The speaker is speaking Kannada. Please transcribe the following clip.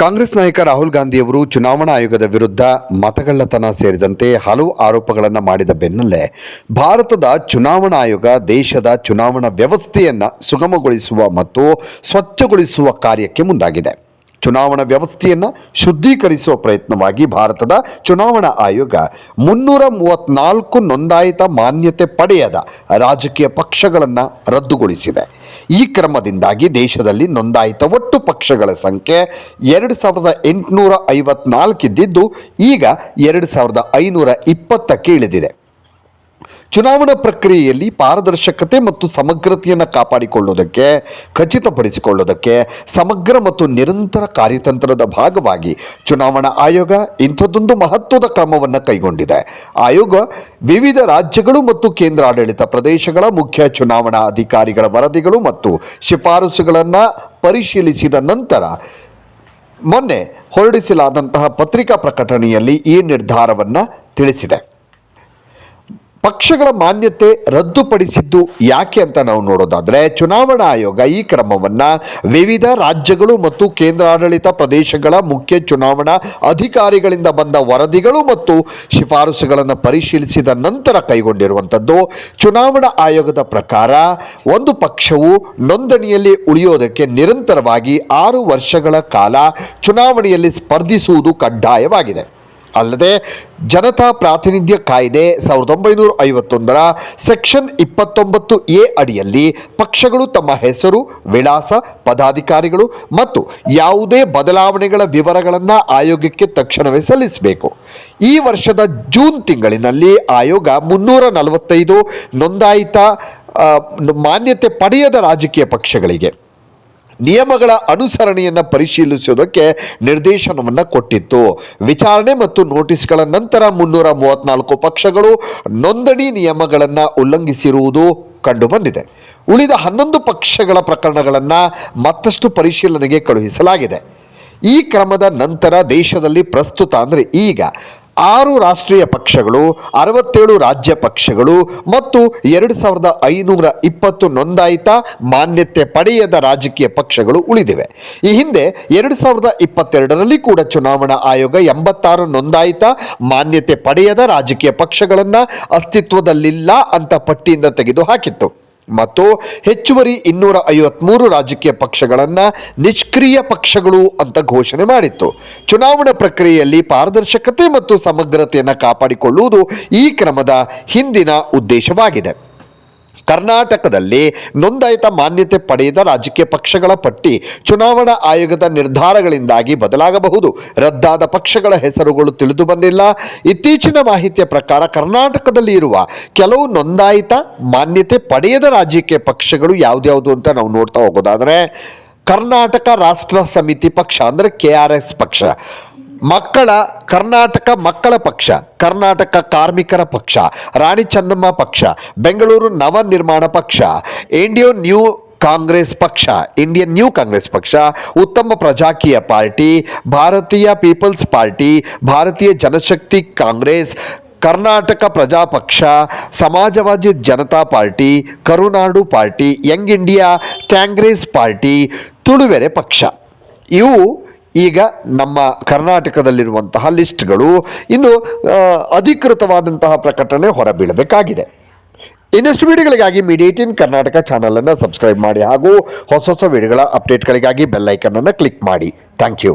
ಕಾಂಗ್ರೆಸ್ ನಾಯಕ ರಾಹುಲ್ ಗಾಂಧಿಯವರು ಚುನಾವಣಾ ಆಯೋಗದ ವಿರುದ್ಧ ಮತಗಳ್ಳತನ ಸೇರಿದಂತೆ ಹಲವು ಆರೋಪಗಳನ್ನು ಮಾಡಿದ ಬೆನ್ನಲ್ಲೇ ಭಾರತದ ಚುನಾವಣಾ ಆಯೋಗ ದೇಶದ ಚುನಾವಣಾ ವ್ಯವಸ್ಥೆಯನ್ನು ಸುಗಮಗೊಳಿಸುವ ಮತ್ತು ಸ್ವಚ್ಛಗೊಳಿಸುವ ಕಾರ್ಯಕ್ಕೆ ಮುಂದಾಗಿದೆ. ಚುನಾವಣಾ ವ್ಯವಸ್ಥೆಯನ್ನು ಶುದ್ಧೀಕರಿಸುವ ಪ್ರಯತ್ನವಾಗಿ ಭಾರತದ ಚುನಾವಣಾ ಆಯೋಗ ಮುನ್ನೂರ ಮೂವತ್ತ್ನಾಲ್ಕು ನೋಂದಾಯಿತ ಮಾನ್ಯತೆ ಪಡೆಯದ ರಾಜಕೀಯ ಪಕ್ಷಗಳನ್ನು ರದ್ದುಗೊಳಿಸಿದೆ. ಈ ಕ್ರಮದಿಂದಾಗಿ ದೇಶದಲ್ಲಿ ನೋಂದಾಯಿತ ಒಟ್ಟು ಪಕ್ಷಗಳ ಸಂಖ್ಯೆ ಎರಡು ಸಾವಿರದ ಎಂಟುನೂರ ಐವತ್ನಾಲ್ಕಿದ್ದಿದ್ದು ಈಗ ಎರಡು ಸಾವಿರದ ಐನೂರ ಇಪ್ಪತ್ತಕ್ಕೆ ಇಳಿದಿದೆ ಚುನಾವಣಾ ಪ್ರಕ್ರಿಯೆಯಲ್ಲಿ ಪಾರದರ್ಶಕತೆ ಮತ್ತು ಸಮಗ್ರತೆಯನ್ನು ಕಾಪಾಡಿಕೊಳ್ಳುವುದಕ್ಕೆ ಖಚಿತಪಡಿಸಿಕೊಳ್ಳುವುದಕ್ಕೆ ಸಮಗ್ರ ಮತ್ತು ನಿರಂತರ ಕಾರ್ಯತಂತ್ರದ ಭಾಗವಾಗಿ ಚುನಾವಣಾ ಆಯೋಗ ಇಂಥದ್ದೊಂದು ಮಹತ್ವದ ಕ್ರಮವನ್ನು ಕೈಗೊಂಡಿದೆ. ಆಯೋಗ ವಿವಿಧ ರಾಜ್ಯಗಳು ಮತ್ತು ಕೇಂದ್ರಾಡಳಿತ ಪ್ರದೇಶಗಳ ಮುಖ್ಯ ಚುನಾವಣಾ ಅಧಿಕಾರಿಗಳ ವರದಿಗಳು ಮತ್ತು ಶಿಫಾರಸುಗಳನ್ನು ಪರಿಶೀಲಿಸಿದ ನಂತರ ಮೊನ್ನೆ ಹೊರಡಿಸಲಾದಂತಹ ಪತ್ರಿಕಾ ಪ್ರಕಟಣೆಯಲ್ಲಿ ಈ ನಿರ್ಧಾರವನ್ನು ತಿಳಿಸಿದೆ. ಪಕ್ಷಗಳ ಮಾನ್ಯತೆ ರದ್ದುಪಡಿಸಿದ್ದು ಯಾಕೆ ಅಂತ ನಾವು ನೋಡೋದಾದ್ರೆ ಚುನಾವಣಾ ಆಯೋಗ ಈ ಕ್ರಮವನ್ನು ವಿವಿಧ ರಾಜ್ಯಗಳು ಮತ್ತು ಕೇಂದ್ರಾಡಳಿತ ಪ್ರದೇಶಗಳ ಮುಖ್ಯ ಚುನಾವಣಾ ಅಧಿಕಾರಿಗಳಿಂದ ಬಂದ ವರದಿಗಳು ಮತ್ತು ಶಿಫಾರಸುಗಳನ್ನು ಪರಿಶೀಲಿಸಿದ ನಂತರ ಕೈಗೊಂಡಿರುವಂಥದ್ದು ಚುನಾವಣಾ ಆಯೋಗದ ಪ್ರಕಾರ ಒಂದು ಪಕ್ಷವು ನೋಂದಣಿಯಲ್ಲಿ ಉಳಿಯೋದಕ್ಕೆ ನಿರಂತರವಾಗಿ ಆರು ವರ್ಷಗಳ ಕಾಲ ಚುನಾವಣೆಯಲ್ಲಿ ಸ್ಪರ್ಧಿಸುವುದು ಕಡ್ಡಾಯವಾಗಿದೆ. ಅಲ್ಲದೆ ಜನತಾ ಪ್ರಾತಿನಿಧ್ಯ ಕಾಯ್ದೆ ಸಾವಿರದ ಒಂಬೈನೂರ ಐವತ್ತೊಂದರ ಸೆಕ್ಷನ್ ಇಪ್ಪತ್ತೊಂಬತ್ತು ಎ ಅಡಿಯಲ್ಲಿ ಪಕ್ಷಗಳು ತಮ್ಮ ಹೆಸರು, ವಿಳಾಸ, ಪದಾಧಿಕಾರಿಗಳು ಮತ್ತು ಯಾವುದೇ ಬದಲಾವಣೆಗಳ ವಿವರಗಳನ್ನು ಆಯೋಗಕ್ಕೆ ತಕ್ಷಣವೇ ಸಲ್ಲಿಸಬೇಕು. ಈ ವರ್ಷದ ಜೂನ್ ತಿಂಗಳಿನಲ್ಲಿ ಆಯೋಗ ಮುನ್ನೂರ ನಲವತ್ತೈದು ನೋಂದಾಯಿತ ಮಾನ್ಯತೆ ಪಡೆಯದ ರಾಜಕೀಯ ಪಕ್ಷಗಳಿಗೆ ನಿಯಮಗಳ ಅನುಸರಣೆಯನ್ನು ಪರಿಶೀಲಿಸುವುದಕ್ಕೆ ನಿರ್ದೇಶನವನ್ನು ಕೊಟ್ಟಿತ್ತು. ವಿಚಾರಣೆ ಮತ್ತು ನೋಟಿಸ್ಗಳ ನಂತರ ಮುನ್ನೂರ ಮೂವತ್ನಾಲ್ಕು ಪಕ್ಷಗಳು ನೋಂದಣಿ ನಿಯಮಗಳನ್ನು ಉಲ್ಲಂಘಿಸಿರುವುದು ಕಂಡುಬಂದಿದೆ. ಉಳಿದ ಹನ್ನೊಂದು ಪಕ್ಷಗಳ ಪ್ರಕರಣಗಳನ್ನು ಮತ್ತಷ್ಟು ಪರಿಶೀಲನೆಗೆ ಕಳುಹಿಸಲಾಗಿದೆ. ಈ ಕ್ರಮದ ನಂತರ ದೇಶದಲ್ಲಿ ಪ್ರಸ್ತುತ ಅಂದರೆ ಈಗ ಆರು ರಾಷ್ಟ್ರೀಯ ಪಕ್ಷಗಳು, ಅರವತ್ತೇಳು ರಾಜ್ಯ ಪಕ್ಷಗಳು ಮತ್ತು ಎರಡು ಸಾವಿರದ ಐನೂರ ಇಪ್ಪತ್ತು ನೋಂದಾಯಿತ ಮಾನ್ಯತೆ ಪಡೆಯದ ರಾಜಕೀಯ ಪಕ್ಷಗಳು ಉಳಿದಿವೆ. ಈ ಹಿಂದೆ ಎರಡು ಸಾವಿರದ ಇಪ್ಪತ್ತೆರಡರಲ್ಲಿ ಕೂಡ ಚುನಾವಣಾ ಆಯೋಗ ಎಂಬತ್ತಾರು ನೋಂದಾಯಿತ ಮಾನ್ಯತೆ ಪಡೆಯದ ರಾಜಕೀಯ ಪಕ್ಷಗಳನ್ನು ಅಸ್ತಿತ್ವದಲ್ಲಿಲ್ಲ ಅಂತ ಪಟ್ಟಿಯಿಂದ ತೆಗೆದುಹಾಕಿತ್ತು. ಮತ್ತು ಹೆಚ್ಚುವರಿ ಇನ್ನೂರ ಐವತ್ಮೂರು ರಾಜಕೀಯ ಪಕ್ಷಗಳನ್ನು ನಿಷ್ಕ್ರಿಯ ಪಕ್ಷಗಳು ಅಂತ ಘೋಷಣೆ ಮಾಡಿತ್ತು. ಚುನಾವಣಾ ಪ್ರಕ್ರಿಯೆಯಲ್ಲಿ ಪಾರದರ್ಶಕತೆ ಮತ್ತು ಸಮಗ್ರತೆಯನ್ನು ಕಾಪಾಡಿಕೊಳ್ಳುವುದು ಈ ಕ್ರಮದ ಹಿಂದಿನ ಉದ್ದೇಶವಾಗಿದೆ. ಕರ್ನಾಟಕದಲ್ಲಿ ನೋಂದಾಯಿತ ಮಾನ್ಯತೆ ಪಡೆಯದ ರಾಜಕೀಯ ಪಕ್ಷಗಳ ಪಟ್ಟಿ ಚುನಾವಣಾ ಆಯೋಗದ ನಿರ್ಧಾರಗಳಿಂದಾಗಿ ಬದಲಾಗಬಹುದು. ರದ್ದಾದ ಪಕ್ಷಗಳ ಹೆಸರುಗಳು ತಿಳಿದು ಬಂದಿಲ್ಲ. ಇತ್ತೀಚಿನ ಮಾಹಿತಿಯ ಪ್ರಕಾರ ಕರ್ನಾಟಕದಲ್ಲಿ ಇರುವ ಕೆಲವು ನೋಂದಾಯಿತ ಮಾನ್ಯತೆ ಪಡೆಯದ ರಾಜಕೀಯ ಪಕ್ಷಗಳು ಯಾವ್ದ್ಯಾವುದು ಅಂತ ನಾವು ನೋಡ್ತಾ ಹೋಗೋದಾದ್ರೆ, ಕರ್ನಾಟಕ ರಾಷ್ಟ್ರ ಸಮಿತಿ ಪಕ್ಷ ಅಂದರೆ ಕೆ ಆರ್ ಎಸ್ ಪಕ್ಷ. ಮಕ್ಕಳ ಕರ್ನಾಟಕ ಮಕ್ಕಳ ಪಕ್ಷ, ಕರ್ನಾಟಕ ಕಾರ್ಮಿಕರ ಪಕ್ಷ, ರಾಣಿ ಚೆನ್ನಮ್ಮ ಪಕ್ಷ, ಬೆಂಗಳೂರು ನವ ನಿರ್ಮಾಣ ಪಕ್ಷ ಇಂಡಿಯೋ ನ್ಯೂ ಕಾಂಗ್ರೆಸ್ ಪಕ್ಷ, ಇಂಡಿಯನ್ ನ್ಯೂ ಕಾಂಗ್ರೆಸ್ ಪಕ್ಷ, Uttama Prajaakeeya party, Bharatiya people's party, Bharatiya Janashakti Congress, Karnataka Prajapaksha, Samajwadi Janata party, Karunadu party, young India Congress party, Tuluvere ಪಕ್ಷ. ಇವು ಈಗ ನಮ್ಮ ಕರ್ನಾಟಕದಲ್ಲಿರುವಂತಹ ಲಿಸ್ಟ್ಗಳು ಇನ್ನು ಅಧಿಕೃತವಾದಂತಹ ಪ್ರಕಟಣೆ ಹೊರಬೀಳಬೇಕಾಗಿದೆ. ಇನ್ನಷ್ಟು ವೀಡಿಯೋಗಳಿಗಾಗಿ ಮೀಡಿಯೇಟ್ ಇನ್ ಕರ್ನಾಟಕ ಚಾನಲನ್ನು ಸಬ್ಸ್ಕ್ರೈಬ್ ಮಾಡಿ ಹಾಗೂ ಹೊಸ ಹೊಸ ವೀಡಿಯೋಗಳ ಅಪ್ಡೇಟ್ಗಳಿಗಾಗಿ ಬೆಲ್ಲೈಕನ್ನನ್ನು ಕ್ಲಿಕ್ ಮಾಡಿ. Thank you.